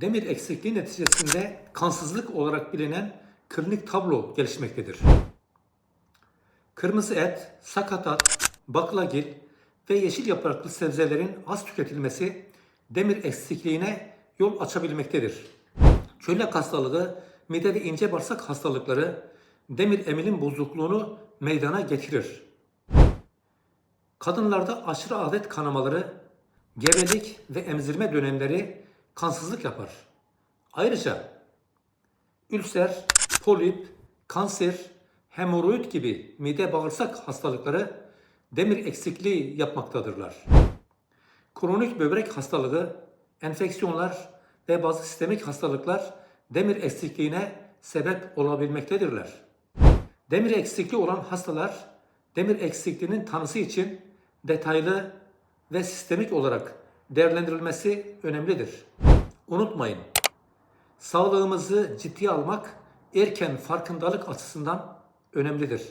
demir eksikliği neticesinde kansızlık olarak bilinen klinik tablo gelişmektedir. Kırmızı et, sakatat, baklagil ve yeşil yapraklı sebzelerin az tüketilmesi demir eksikliğine yol açabilmektedir. Çölyak hastalığı, mide ve ince bağırsak hastalıkları demir emilim bozukluğunu meydana getirir. Kadınlarda aşırı adet kanamaları, gebelik ve emzirme dönemleri kansızlık yapar. Ayrıca ülser, polip, kanser, hemoroid gibi mide bağırsak hastalıkları demir eksikliği yapmaktadırlar. Kronik böbrek hastalığı, enfeksiyonlar ve bazı sistemik hastalıklar demir eksikliğine sebep olabilmektedirler. Demir eksikliği olan hastalar demir eksikliğinin tanısı için detaylı ve sistemik olarak değerlendirilmesi önemlidir. Unutmayın, sağlığımızı ciddiye almak erken farkındalık açısından önemlidir.